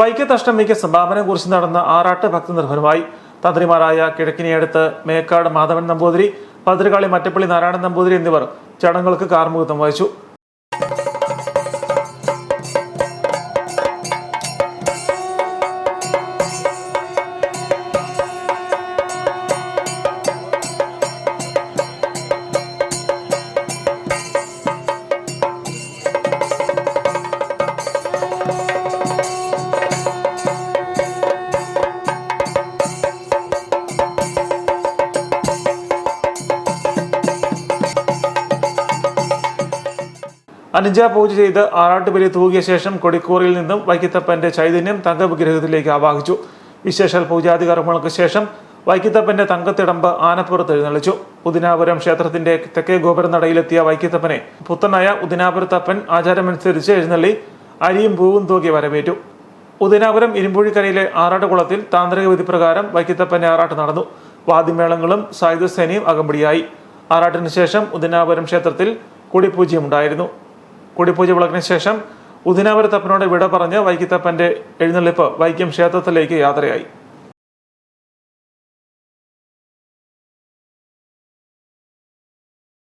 വൈക്കത്തഷ്ടമിക്ക് സംഭാവന കുറിച്ച് നടന്ന ആറാട്ട് ഭക്തി നിർഭരമായി തന്ത്രിമാരായ കിഴക്കിനിയടുത്ത് മേക്കാട് മാധവൻ നമ്പൂതിരി പതിരുകാളി മറ്റപ്പള്ളി നാരായണൻ നമ്പൂതിരി എന്നിവർ ചടങ്ങുകൾക്ക് കാർമുഖത്വം വഹിച്ചു. അനുജ പൂജ ചെയ്ത് ആറാട്ടുപലി തൂകിയ ശേഷം കൊടിക്കൂറിൽ നിന്നും വൈക്കത്തപ്പന്റെ ചൈതന്യം തങ്കവിഗ്രഹത്തിലേക്ക് ആവാഹിച്ചു. വിശേഷാൽ പൂജാതി കർമ്മങ്ങൾക്ക് ശേഷം വൈക്കത്തപ്പന്റെ തങ്കത്തിടമ്പ് ആനപ്പുറത്ത് എഴുന്നള്ളിച്ചു. ഉദിനാപുരം ക്ഷേത്രത്തിന്റെ തെക്കേ ഗോപുരനടയിലെത്തിയ വൈക്കത്തപ്പനെ പുത്തനായ ഉദിനാപുരത്തപ്പൻ ആചാരമനുസരിച്ച് എഴുന്നള്ളി അരിയും പൂവും തൂകി വരവേറ്റു. ഉദിനാപുരം ഇരുമ്പുഴിക്കരയിലെ ആറാട്ടുകുളത്തിൽ താന്ത്രിക വിധി പ്രകാരം വൈക്കത്തപ്പന്റെ ആറാട്ട് നടന്നു. വാദ്യമേളങ്ങളും സായുധസേനയും അകമ്പടിയായി. ആറാട്ടിന് ശേഷം ഉദിനാപുരം ക്ഷേത്രത്തിൽ കൊടിപൂജയുണ്ടായിരുന്നു കൊടിപൂജ വിളക്കിന് ശേഷം ഉദിനാപുരത്തപ്പനോട് വിട പറഞ്ഞ് വൈക്കത്തപ്പന്റെ എഴുന്നള്ളിപ്പ് വൈക്കം ക്ഷേത്രത്തിലേക്ക് യാത്രയായി.